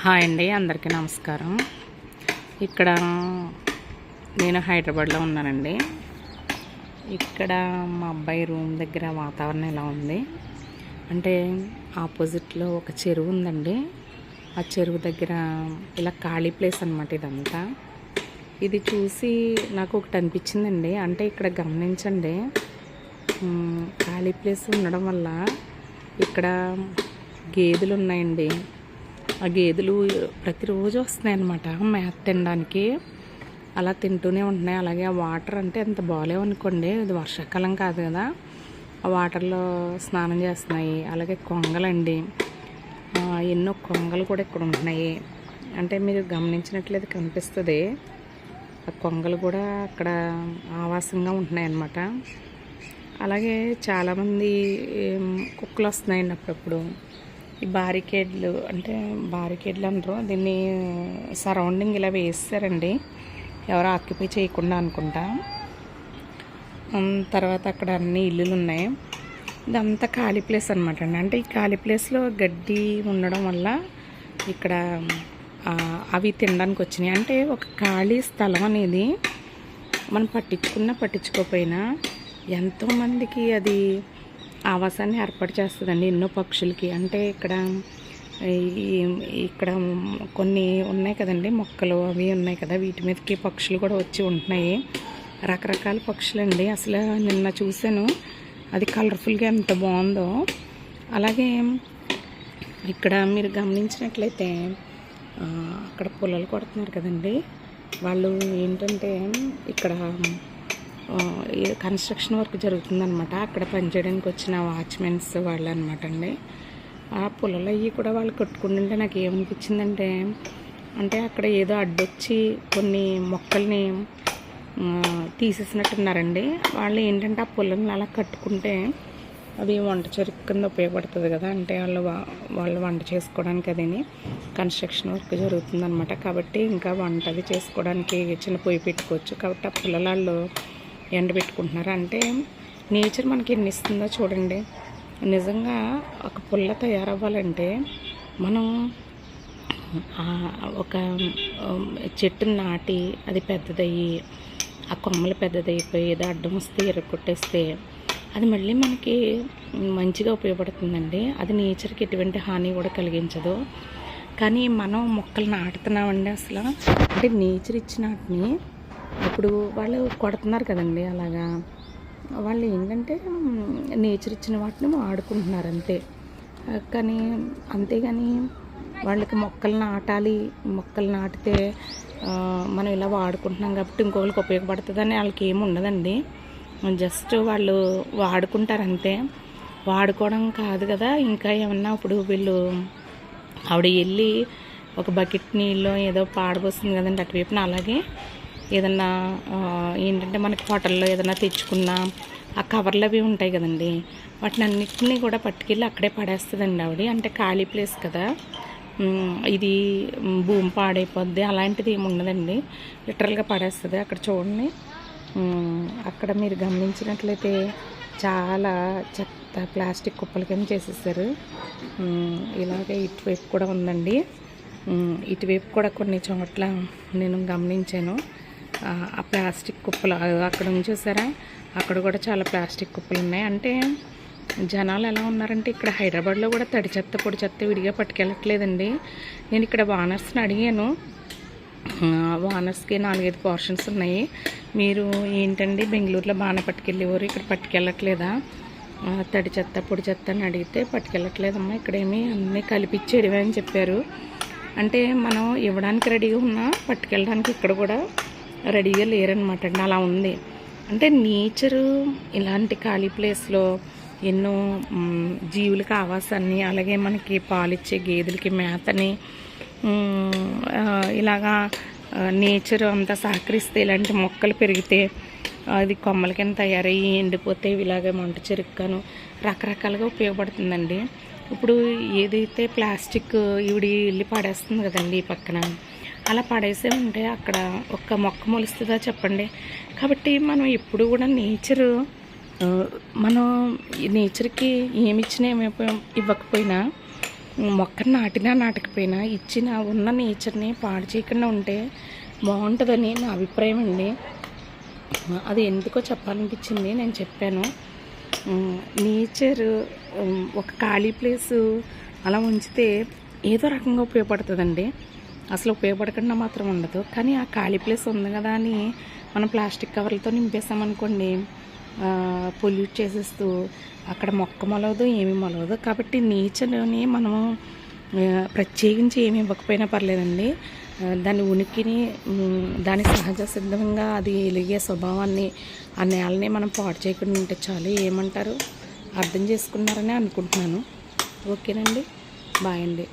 Hi అండి అందరికీ నమస్కారం. ఇక్కడ నేను హైదరాబాద్లో ఉన్నానండి. ఇక్కడ మా అబ్బాయి రూమ్ దగ్గర వాతావరణం ఎలా ఉంది? అంటే ఆపోజిట్లో ఒక చెరువు ఉందండి. ఆ చెరువు దగ్గర ఇలా ఖాళీ ప్లేస్ అనమాట ఇదంతా. ఇది చూసి నాకు ఒకటి అనిపించిందండి. అంటే ఇక్కడ గమనించండి ఖాళీ ప్లేస్ ఉండడం వల్ల ఇక్కడ గేదెలు ఉన్నాయండి. ఆ గేదెలు ప్రతిరోజు వస్తున్నాయి అన్నమాట మేత తినడానికి అలా తింటూనే ఉంటున్నాయి. అలాగే ఆ వాటర్ అంటే ఎంత బాగాలేవనుకోండి ఇది వర్షాకాలం కాదు కదా. ఆ వాటర్లో స్నానం చేస్తున్నాయి. అలాగే కొంగలండి. ఎన్నో కొంగలు కూడా ఇక్కడ ఉంటున్నాయి. అంటే మీరు గమనించినట్లయితే కనిపిస్తుంది. ఆ కొంగలు కూడా అక్కడ ఆవాసంగా ఉంటున్నాయి అన్నమాట అలాగే చాలామంది కుక్కలు వస్తున్నాయండి అప్పుడప్పుడు. ఈ బారికేడ్లు అంటే బారికేడ్లు అంటారు. దీన్ని సరౌండింగ్ ఇలా వేస్తారండి. ఎవరు ఆక్యుపై చేయకుండా అనుకుంటా. తర్వాత అక్కడ అన్ని ఇల్లులు ఉన్నాయి ఇదంతా ఖాళీ ప్లేస్ అనమాట అండి. అంటే ఈ ఖాళీ ప్లేస్లో గడ్డి ఉండడం వల్ల ఇక్కడ అవి తినడానికి వచ్చినాయి. అంటే ఒక ఖాళీ స్థలం అనేది మనం పట్టించుకున్నా పట్టించుకోకపోయినా ఎంతోమందికి అది ఆవాసాన్ని ఏర్పాటు చేస్తుందండి ఎన్నో పక్షులకి. అంటే ఇక్కడ ఈ- ఇక్కడ కొన్ని ఉన్నాయి కదండి మొక్కలు అవి ఉన్నాయి కదా వీటి మీదకి పక్షులు కూడా వచ్చి ఉంటున్నాయి. రకరకాల పక్షులండి. అసలు నిన్న చూశాను అది కలర్ఫుల్గా ఎంత బాగుందో. అలాగే ఇక్కడ మీరు గమనించినట్లయితే అక్కడ పొలాలు కొడుతున్నారు కదండి. వాళ్ళు ఏంటంటే ఇక్కడ కన్స్ట్రక్షన్ వర్క్ జరుగుతుందనమాట అక్కడ పనిచేయడానికి వచ్చిన వాచ్మెన్స్ వాళ్ళు అనమాట అండి. ఆ పుల్లలు అవి కూడా వాళ్ళు కొట్టుకుంటుంటే నాకు ఏమనిపించిందంటే అంటే అక్కడ ఏదో అడ్డొచ్చి కొన్ని మొక్కల్ని తీసేసినట్టున్నారండి. వాళ్ళు ఏంటంటే ఆ పుల్లల్ని అలా కట్టుకుంటే అది వంట చెరుకు కింద ఉపయోగపడుతుంది కదా అంటే వాళ్ళు వాళ్ళు వంట చేసుకోవడానికి అదిని కన్స్ట్రక్షన్ వర్క్ జరుగుతుందనమాట కాబట్టి ఇంకా వంట అది చేసుకోవడానికి చిన్న పొయ్యి పెట్టుకోవచ్చు. కాబట్టి ఆ పిల్లలు ఎండ పెట్టుకుంటున్నారు అంటే నేచర్ మనకి ఎన్ని ఇస్తుందో చూడండి. నిజంగా ఒక పుల్ల తయారవ్వాలంటే మనం ఒక ఉమ్, చెట్టుని నాటి అది పెద్దదయ్యి ఆ కొమ్మలు పెద్దదైపోయి ఏదో అడ్డం వస్తే ఎరగొట్టేస్తే అది మళ్ళీ మనకి మంచిగా ఉపయోగపడుతుందండి. అది నేచర్కి ఎటువంటి హాని కూడా కలిగించదు. కానీ మనం మొక్కలు నాటుతున్నామండి అసలు. అంటే నేచర్ ఇచ్చిన వాటిని ఇప్పుడు వాళ్ళు కొడుతున్నారు కదండి అలాగా. వాళ్ళు ఏంటంటే నేచర్ ఇచ్చిన వాటిని వాడుకుంటున్నారు అంతే. కానీ అంతేగాని వాళ్ళకి మొక్కలు నాటాలి మొక్కలు నాటితే మనం ఇలా వాడుకుంటున్నాం కాబట్టి ఇంకొకరికి ఉపయోగపడుతుందని వాళ్ళకి ఏమి ఉండదండి. జస్ట్ వాళ్ళు వాడుకుంటారు అంతే. వాడుకోవడం కాదు కదా ఇంకా ఏమన్నా ఇప్పుడు వీళ్ళు ఆవిడ వెళ్ళి ఒక బకెట్ నీళ్ళు ఏదో పాడబోస్తుంది కదండి అటువైపున అలాగే. ఏదన్నా ఏంటంటే మనకి హోటల్లో ఏదైనా తెచ్చుకున్నా ఆ కవర్లు అవి ఉంటాయి కదండి. వాటిని అన్నిటినీ కూడా పట్టుకెళ్ళి అక్కడే పడేస్తుందండి ఆవిడ. అంటే ఖాళీ ప్లేస్ కదా. ఇది భూమి పాడైపోద్ది. అలాంటిది ఏమి ఉండదండి. లిటరల్గా పడేస్తుంది అక్కడ చూడండి. అక్కడ మీరు గమనించినట్లయితే చాలా చెత్త ప్లాస్టిక్ కుప్పల కింద చేసేసారు. ఇలాగే ఇటువైపు కూడా ఉందండి. ఇటువైపు కూడా కొన్ని చోట్ల నేను గమనించాను. ఆ, ప్లాస్టిక్ కుప్పలు అక్కడ ఉంది చూసారా? అక్కడ కూడా చాలా ప్లాస్టిక్ కుప్పలు ఉన్నాయి. అంటే జనాలు ఎలా ఉన్నారంటే ఇక్కడ హైదరాబాద్లో కూడా తడి చెత్త పొడి చెత్త విడిగా పట్టుకెళ్ళట్లేదండి. నేను ఇక్కడ వానర్స్ని అడిగాను. వానర్స్కి నాలుగైదు పోర్షన్స్ ఉన్నాయి. మీరు ఏంటండి బెంగళూరులో బాగానే పట్టుకెళ్ళేవారు? ఇక్కడ పట్టుకెళ్ళట్లేదా? తడి చెత్త పొడి చెత్త అని అడిగితే పట్టుకెళ్ళట్లేదమ్మా ఇక్కడేమి అన్నీ కలిపిచ్చేయడమే అని చెప్పారు. అంటే మనం ఇవ్వడానికి రెడీగా ఉన్నా పట్టుకెళ్ళడానికి ఇక్కడ కూడా రెడీగా లేరనమాట అండి. అలా ఉంది. అంటే నేచరు ఇలాంటి ఖాళీ ప్లేస్లో ఎన్నో జీవులకి ఆవాసాన్ని అలాగే మనకి పాలిచ్చే గేదెలకి మేతని ఇలాగా నేచర్ అంతా సహకరిస్తే ఇలాంటి మొక్కలు పెరిగితే అది కొమ్మల కింద తయారయ్యి ఎండిపోతే ఇలాగే మంట చెరుక్కను. రకరకాలుగా ఉపయోగపడుతుందండి. ఇప్పుడు ఏదైతే ప్లాస్టిక్ ఈవిడి వెళ్ళి పడేస్తుంది కదండి ఈ పక్కన అలా పడేసే ఉంటే అక్కడ ఒక్క మొక్క మొలుస్తుందా చెప్పండి. కాబట్టి మనం ఎప్పుడు కూడా నేచరు మనం నేచర్కి ఏమి ఇచ్చినా ఏమి ఇవ్వకపోయినా మొక్కను నాటినా నాటకపోయినా ఇచ్చిన ఉన్న నేచర్ని పాడు చేయకుండా ఉంటే బాగుంటుందని నా అభిప్రాయం అండి. అది ఎందుకో చెప్పాలనిపించింది నేను చెప్పాను. నేచర్ ఒక ఖాళీ ప్లేసు అలా ఉంచితే ఏదో రకంగా ఉపయోగపడుతుందండి. అసలు ఉపయోగపడకుండా మాత్రం ఉండదు. కానీ ఆ ఖాళీ ప్లేస్ ఉంది కదా అని మనం ప్లాస్టిక్ కవర్లతో నింపేసామనుకోండి పొల్యూట్ చేసేస్తూ అక్కడ మొక్క మొలవదు ఏమీ మొలవదు. కాబట్టి నేచర్ని మనము ప్రత్యేకించి ఏమి ఇవ్వకపోయినా పర్లేదండి. దాని ఉనికిని దాని సహజ సిద్ధంగా అది ఎలిగే స్వభావాన్ని ఆ నేలని మనం పాడు చేయకుండా ఉంటే చాలు. ఏమంటారు? అర్థం చేసుకున్నారని అనుకుంటున్నాను. ఓకేనండి? బాయ్ అండి.